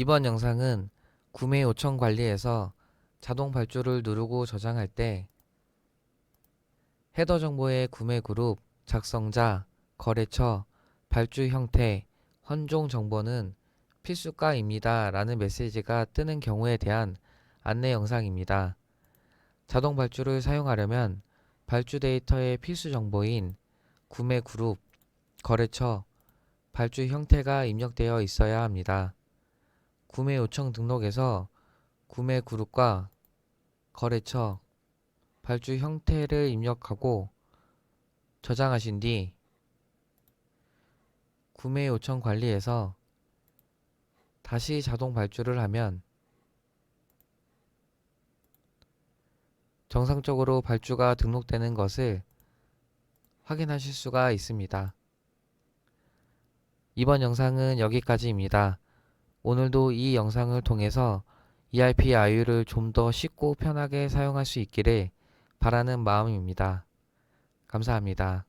이번 영상은 구매 요청 관리에서 자동 발주를 누르고 저장할 때 헤더 정보의 구매 그룹, 작성자, 거래처, 발주 형태, 헌종 정보는 필수가입니다 라는 메시지가 뜨는 경우에 대한 안내 영상입니다. 자동 발주를 사용하려면 발주 데이터의 필수 정보인 구매 그룹, 거래처, 발주 형태가 입력되어 있어야 합니다. 구매 요청 등록에서 구매 그룹과 거래처, 발주 형태를 입력하고 저장하신 뒤 구매 요청 관리에서 다시 자동 발주를 하면 정상적으로 발주가 등록되는 것을 확인하실 수가 있습니다. 이번 영상은 여기까지입니다. 오늘도 이 영상을 통해서 ERP IU를 좀 더 쉽고 편하게 사용할 수 있기를 바라는 마음입니다. 감사합니다.